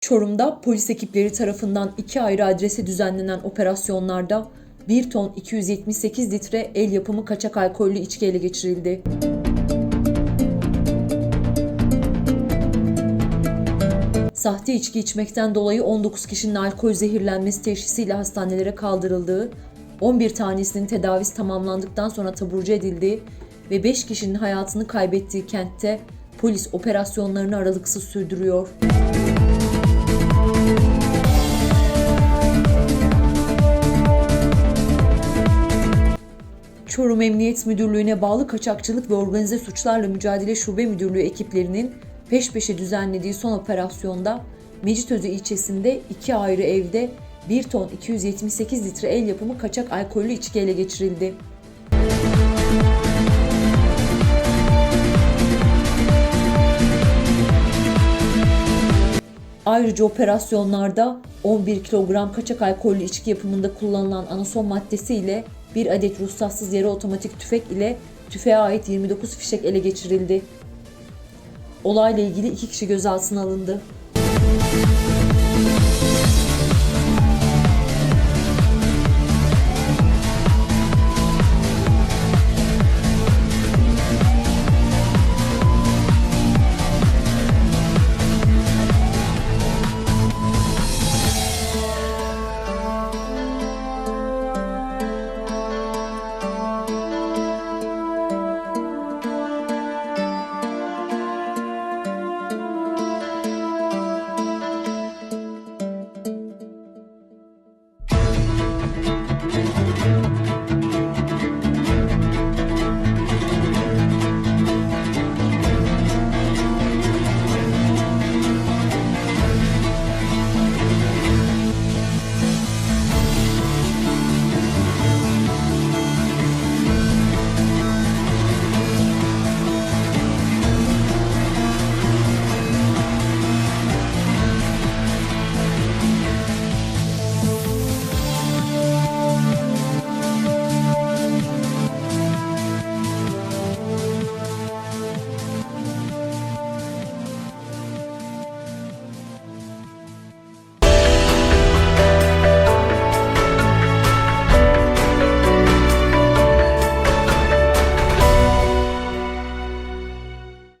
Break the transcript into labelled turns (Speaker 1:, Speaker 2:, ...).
Speaker 1: Çorum'da polis ekipleri tarafından iki ayrı adrese düzenlenen operasyonlarda 1 ton 278 litre el yapımı kaçak alkollü içki ele geçirildi. Sahte içki içmekten dolayı 19 kişinin alkol zehirlenmesi teşhisiyle hastanelere kaldırıldığı, 11 tanesinin tedavisi tamamlandıktan sonra taburcu edildiği ve 5 kişinin hayatını kaybettiği kentte polis operasyonlarını aralıksız sürdürüyor. Çorum Emniyet Müdürlüğü'ne bağlı Kaçakçılık ve Organize Suçlarla Mücadele Şube Müdürlüğü ekiplerinin peş peşe düzenlediği son operasyonda Mecitözü ilçesinde iki ayrı evde 1 ton 278 litre el yapımı kaçak alkollü içki ele geçirildi. Ayrıca operasyonlarda 11 kilogram kaçak alkollü içki yapımında kullanılan anason maddesi ile bir adet ruhsatsız yarı otomatik tüfek ile tüfeğe ait 29 fişek ele geçirildi. Olayla ilgili iki kişi gözaltına alındı.